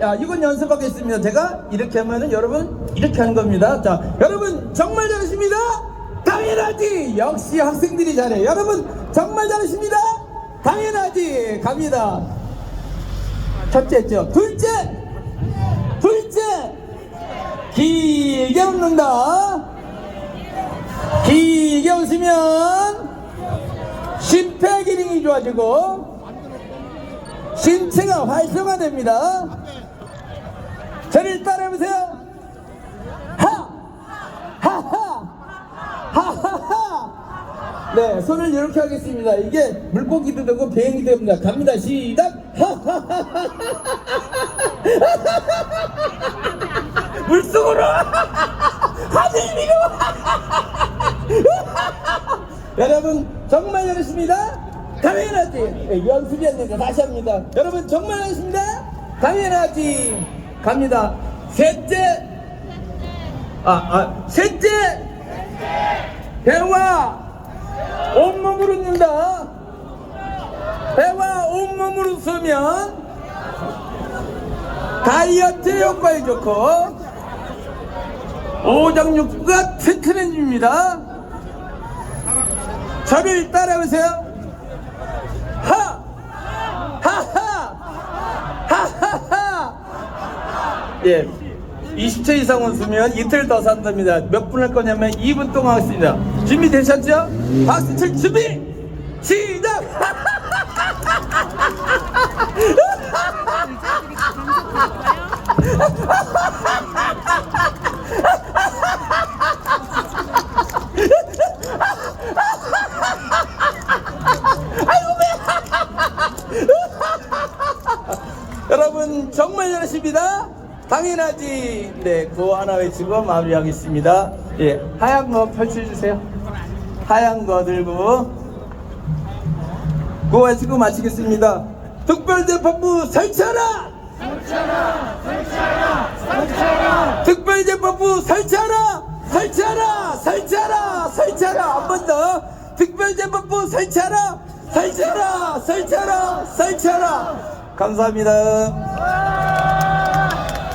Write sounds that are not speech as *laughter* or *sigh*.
야, 이건 연습하겠습니다. 제가 이렇게 하면은 여러분 이렇게 하는 겁니다. 자, 여러분 정말 잘하십니다. 당연하지. 역시 학생들이 잘해. 여러분 정말 잘하십니다. 당연하지. 갑니다. 첫째죠. 둘째. 둘째. 길게 웃는다. 길게 웃으면 심폐 기능이 좋아지고 신체가 활성화됩니다. 저를 따라해보세요. 하! 하하! 하하하! 네, 손을 이렇게 하겠습니다. 이게 물고기도 되고 비행기도 됩니다. 갑니다. 시작! 하하하하! 물속으로! 하늘 위로! 여러분 정말 잘했습니다. 당연하지. 네, 연습이었는데 다시 합니다. 여러분 정말 잘했습니다. 당연하지. 갑니다. 셋째. 아, 아, 셋째. 배와 온몸으로 웃는다. 배와 온몸으로 쓰면 다이어트 효과에 좋고 오장육부가 튼튼해집니다. 저를 따라오세요. 하! 하하! 하하하! 예. 20초 이상 웃으면 이틀 더 산답니다. 몇 분 할 거냐면 2분 동안 하겠습니다. 준비 되셨죠? 박수 칠 준비! 시작! *laughs* *laughs* 여러분 정말 잘하십니다. 당연하지. 네, 구호 하나 외치고 마무리하겠습니다. 예, 하얀 거 펼쳐주세요. 하얀 거 들고 구호 외치고 마치겠습니다. 특별재판부 설치하라! 설치하라! 설치하라! 특별재판부 설치하라! 설치하라! 설치하라! 설치하라! 한 번 더. 특별재판부 설치하라! 설치하라! 설치하라! 설치하라! 감사합니다.